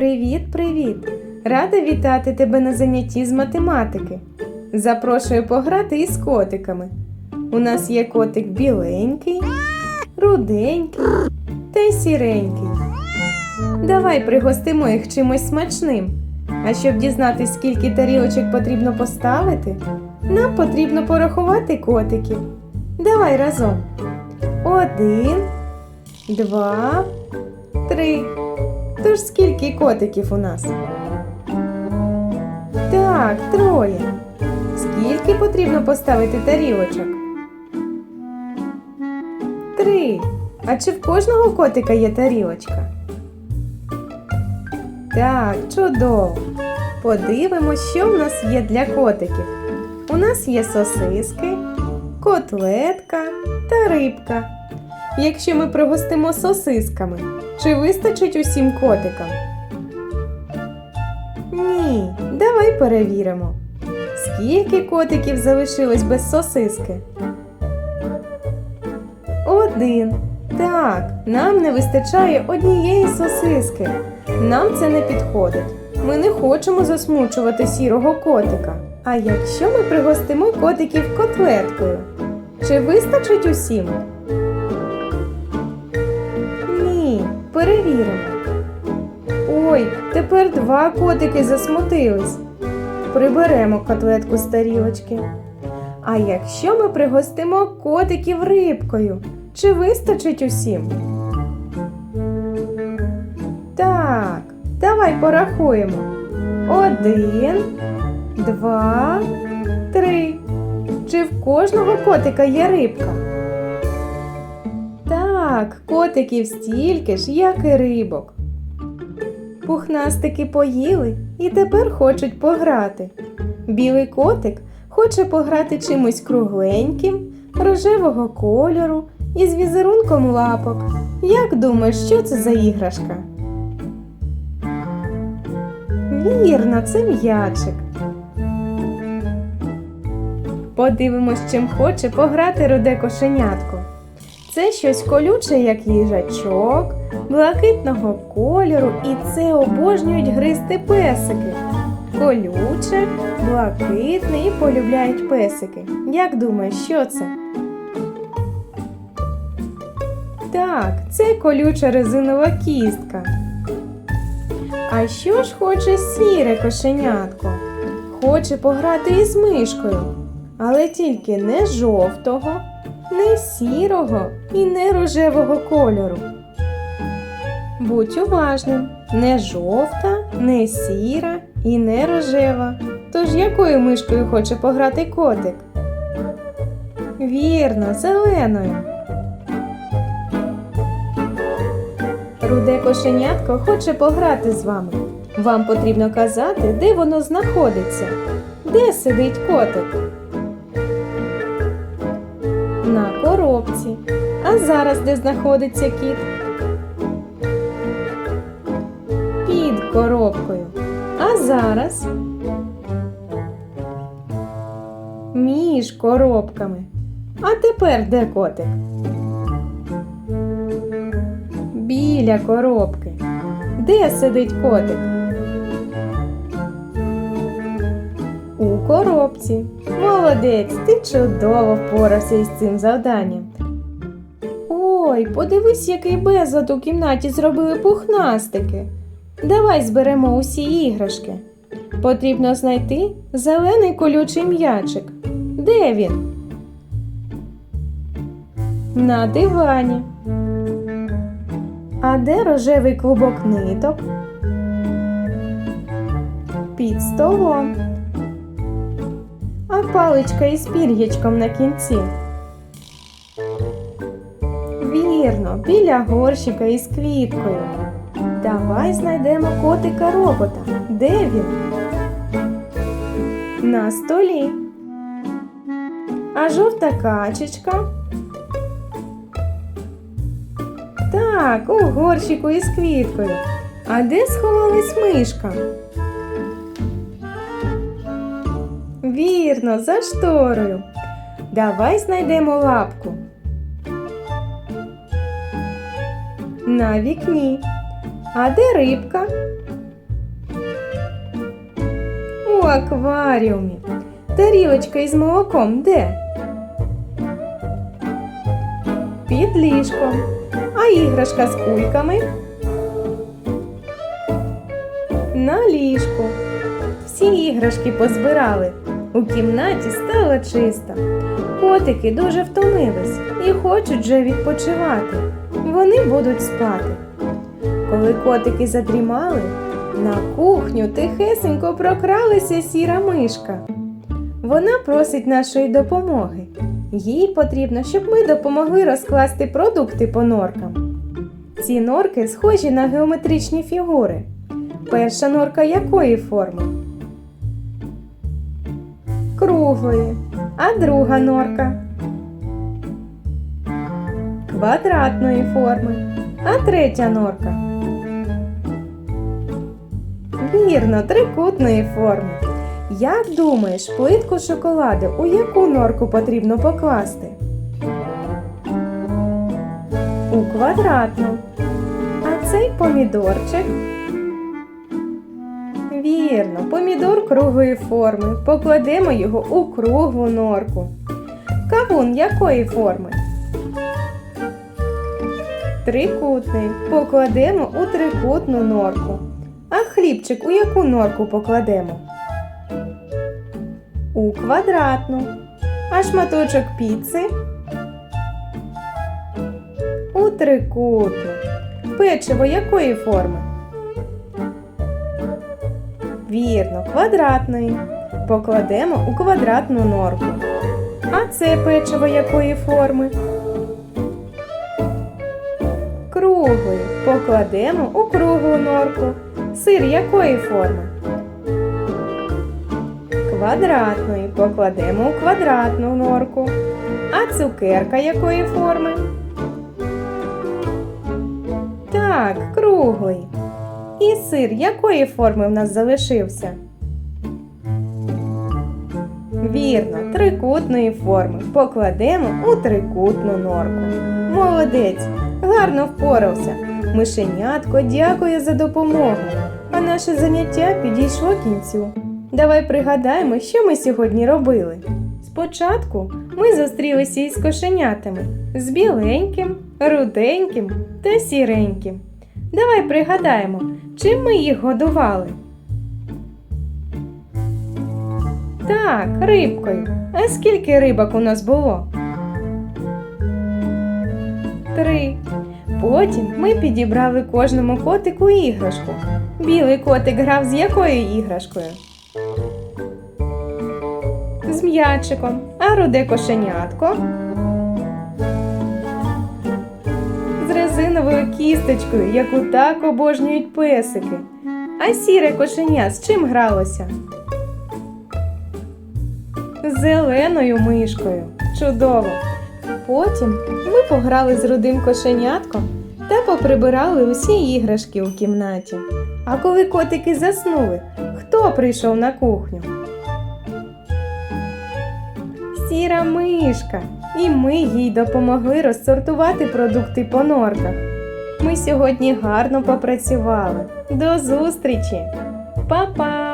Привіт-привіт! Рада вітати тебе на занятті з математики. Запрошую пограти із котиками. У нас є котик біленький, руденький та й сіренький. Давай пригостимо їх чимось смачним. А щоб дізнатись, скільки тарілочок потрібно поставити, нам потрібно порахувати котиків. Давай разом. Один, два, три. Тож скільки котиків у нас? Так, троє. Скільки потрібно поставити тарілочок? Три. А чи в кожного котика є тарілочка? Так, чудово. Подивимось, що в нас є для котиків. У нас є сосиски, котлетка та рибка. Якщо ми пригостимо сосисками, чи вистачить усім котикам? Ні, давай перевіримо. Скільки котиків залишилось без сосиски? Один. Так, нам не вистачає однієї сосиски. Нам це не підходить. Ми не хочемо засмучувати сірого котика. А якщо ми пригостимо котиків котлеткою? Чи вистачить усім? Перевіримо. Ой, тепер два котики засмутились. Приберемо котлетку з тарілочки. А якщо ми пригостимо котиків рибкою, чи вистачить усім? Так, давай порахуємо. Один, два, три. Чи в кожного котика є рибка? Так, котиків стільки ж, як і рибок. Пухнастики поїли і тепер хочуть пограти. Білий котик хоче пограти чимось кругленьким, рожевого кольору і з візерунком лапок. Як думаєш, що це за іграшка? Вірно, це м'ячик. Подивимось, чим хоче пограти руде кошенятко. Це щось колюче, як їжачок, блакитного кольору, і це обожнюють гризти песики. Колюче, блакитне і полюбляють песики. Як думаєш, що це? Так, це колюча резинова кістка. А що ж хоче сіре кошенятко? Хоче пограти із мишкою, але тільки не жовтого, не сірого і не рожевого кольору. Будь уважним, не жовта, не сіра і не рожева. Тож якою мишкою хоче пограти котик? Вірно, зеленою. Руде кошенятко хоче пограти з вами. Вам потрібно казати, де воно знаходиться, де сидить котик. На коробці. А зараз де знаходиться кіт? Під коробкою. А зараз між коробками. А тепер де котик? Біля коробки. Де сидить котик? У коробці. Молодець, ти чудово впорався із цим завданням. Ой, подивись, який безлад у кімнаті зробили пухнастики. Давай зберемо усі іграшки. Потрібно знайти зелений колючий м'ячик. Де він? На дивані. А де рожевий клубок ниток? Під столом. А паличка із пір'ячком на кінці. Вірно, біля горщика із квіткою. Давай знайдемо котика робота. Де він? На столі. А жовта качечка. Так, у горщику із квіткою. А де сховалась мишка? Вірно, за шторою. Давай знайдемо лапку. На вікні. А де рибка? У акваріумі. Тарілочка із молоком де? Під ліжком. А іграшка з кульками? На ліжку. Всі іграшки позбирали. У кімнаті стало чисто. Котики дуже втомились і хочуть вже відпочивати. Вони будуть спати. Коли котики задрімали, на кухню тихесенько прокралася сіра мишка. Вона просить нашої допомоги. Їй потрібно, щоб ми допомогли розкласти продукти по норкам. Ці норки схожі на геометричні фігури. Перша норка якої форми? Круглої. А друга норка? Квадратної форми. А третя норка? Вірно, трикутної форми. Як думаєш, плитку шоколаду у яку норку потрібно покласти? У квадратну. А цей помідорчик? Вірно, помідор круглої форми. Покладемо його у круглу норку. Кавун якої форми? Трикутний. Покладемо у трикутну норку. А хлібчик у яку норку покладемо? У квадратну. А шматочок піци? У трикутну. Печиво якої форми? Вірно, квадратної. Покладемо у квадратну норку. А це печиво якої форми? Круглої. Покладемо у круглу норку. Сир якої форми? Квадратної. Покладемо у квадратну норку. А цукерка якої форми? Так, круглий. І сир якої форми в нас залишився? Вірно, трикутної форми. Покладемо у трикутну норку. Молодець, гарно впорався. Мишенятко дякує за допомогу. А наше заняття підійшло кінцю. Давай пригадаємо, що ми сьогодні робили. Спочатку ми зустрілися із кошенятами з біленьким, руденьким та сіреньким. Давай пригадаємо, чим ми їх годували. Так, рибкою. А скільки рибок у нас було? Три. Потім ми підібрали кожному котику іграшку. Білий котик грав з якою іграшкою? З м'ячиком, а руде кошенятко. З резиновою кісточкою, яку так обожнюють песики. А сіре кошеня з чим гралося? З зеленою мишкою. Чудово! Потім ми пограли з рудим кошенятком та поприбирали усі іграшки у кімнаті. А коли котики заснули, хто прийшов на кухню? Сіра мишка, і ми їй допомогли розсортувати продукти по норках. Ми сьогодні гарно попрацювали. До зустрічі! Па-па!